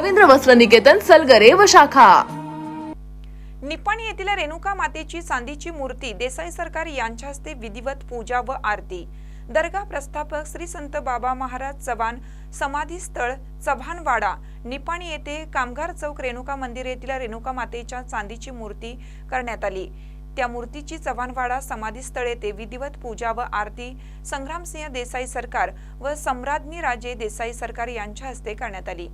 रवींद्र वस्त्र निकेतन सलगरे व शाखा. निपाणी येथील रेणुका मातेची चांदीची मूर्ती देसाई सरकार यांच्या हस्ते विधिवत पूजा व आरती. दर्गा प्रस्थापक श्री संत बाबा महाराज चव्हाण समाधी स्थळ चव्हाणवाडा. निपाणी येथे कामगार चौक रेणुका मंदिर येथील रेणुका मातेच्या चांदीची मूर्ती करण्यात आली. त्या मूर्तीची चव्हाणवाडा समाधी स्थळ येथे विधिवत पूजा व आरती संग्रामसिंह देसाई सरकार व सम्राज्ञी राजे देसाई सरकार यांच्या हस्ते करण्यात आली.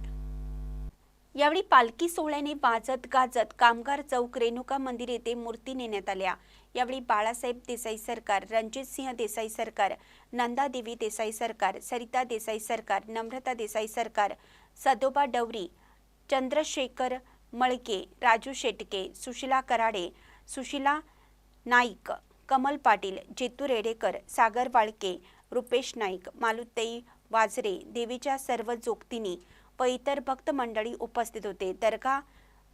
यावेळी पालखी सोहळ्याने वाजत गाजत कामगार चौक रेणुका मंदिर येथे मूर्ती नेण्यात आल्या. यावेळी बाळासाहेब देसाई सरकार रणजितसिंह देसाई सरकार नंदादेवी देसाई सरकार सरिता देसाई सरकार नम्रता देसाई सरकार सदोबा डवरी चंद्रशेखर मळके राजू शेटके सुशिला कराडे सुशिला नाईक कमल पाटील जेतू रेडेकर सागर वाळके रुपेश नाईक मालुताई वाजरे देवीच्या सर्व जोगतिनी व इतर भक्त मंडळी उपस्थित होते. दर्गा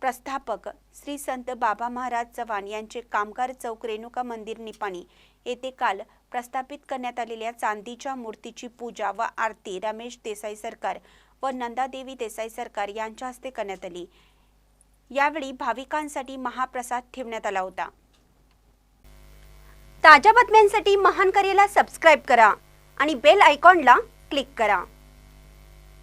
प्रस्थापक श्री संत बाबा महाराज चव्हाण यांचे कामगार चौक रेणुका मंदिर निपाणी येथे काल प्रस्थापित करण्यात आलेल्या चांदीच्या मूर्तीची पूजा व आरती रमेश देसाई सरकार व नंदादेवी देसाई सरकार यांच्या हस्ते करण्यात आली. यावेळी भाविकांसाठी महाप्रसाद ठेवण्यात आला होता. ताज्या बातम्यांसाठी महान करेला सबस्क्राईब करा आणि बेल आयकॉनला क्लिक करा.